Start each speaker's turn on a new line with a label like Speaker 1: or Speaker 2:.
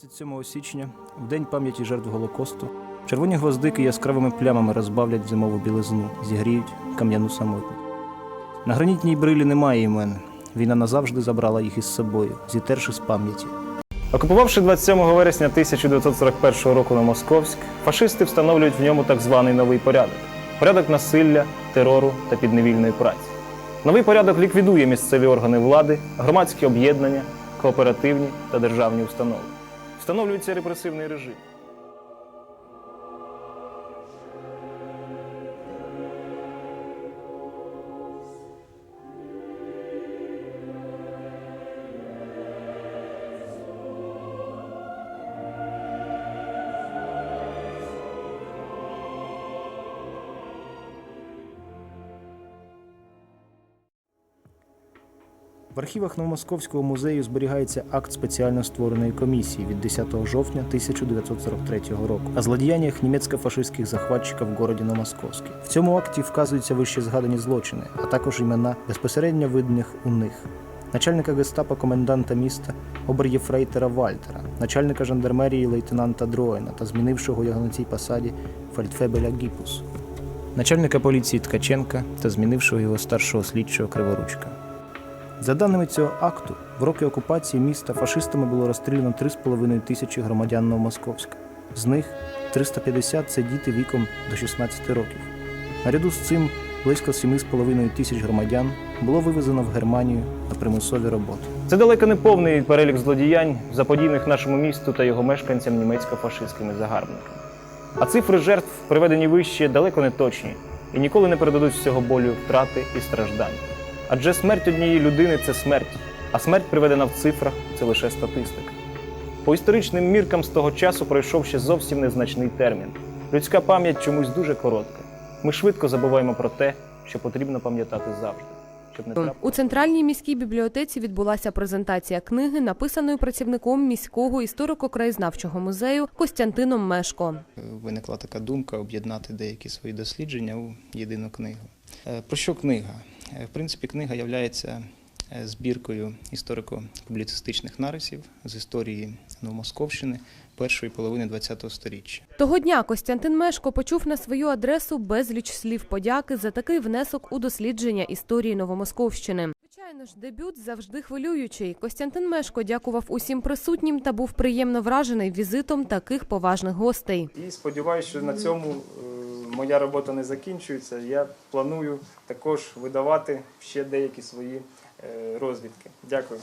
Speaker 1: 27 січня, в день пам'яті жертв Голокосту, червоні гвоздики яскравими плямами розбавлять зимову білизну, зігріють кам'яну самотність. На гранітній брилі немає імен. Війна назавжди забрала їх із собою, зітерши з пам'яті. Окупувавши 27 вересня 1941 року на Московськ, фашисти встановлюють в ньому так званий новий порядок порядок насилля, терору та підневільної праці. Новий порядок ліквідує місцеві органи влади, громадські об'єднання, кооперативні та державні установи. Встановлюється репресивний режим. В архівах Новомосковського музею зберігається акт спеціально створеної комісії від 10 жовтня 1943 року о злодіяннях німецько-фашистських захватчиків в городі Новомосковській. В цьому акті вказуються вище згадані злочини, а також імена безпосередньо видних у них. Начальника гестапо коменданта міста обер'єфрейтера Вальтера, начальника жандармерії лейтенанта Дроїна та змінившого його на цій посаді фельдфебеля Гіпус, начальника поліції Ткаченка та змінившого його старшого слідчого Криворучка. За даними цього акту, в роки окупації міста фашистами було розстріляно 3,5 тисячі громадян Новомосковська. З них 350 – це діти віком до 16 років. Наряду з цим близько 7,5 тисяч громадян було вивезено в Германію на примусові роботи. Це далеко не повний перелік злодіянь, заподійних нашому місту та його мешканцям німецько-фашистськими загарбниками. А цифри жертв, приведені вище, далеко не точні і ніколи не передадуть всього болю втрати і страждань. Адже смерть однієї людини це смерть, а смерть, приведена в цифрах, це лише статистика. По історичним міркам з того часу пройшов ще зовсім незначний термін. Людська пам'ять чомусь дуже коротка. Ми швидко забуваємо про те, що потрібно пам'ятати завжди. Щоб не.
Speaker 2: У центральній міській бібліотеці відбулася презентація книги, написаної працівником міського історико-краєзнавчого музею Костянтином Мешко.
Speaker 1: виникла така думка об'єднати деякі свої дослідження у єдину книгу. Е, Про що книга? Е, В принципі, книга є збіркою історико-публіцистичних нарисів з історії Новомосковщини першої половини ХХ століття.
Speaker 2: Того дня Костянтин Мешко почув на свою адресу безліч слів подяки за такий внесок у дослідження історії Новомосковщини. Звичайно ж, дебют завжди хвилюючий. Костянтин Мешко дякував усім присутнім та був приємно вражений візитом таких поважних гостей.
Speaker 1: І сподіваюся, що на цьому е, моя робота не закінчується. Я планую також видавати ще деякі свої е, розвідки. Дякую.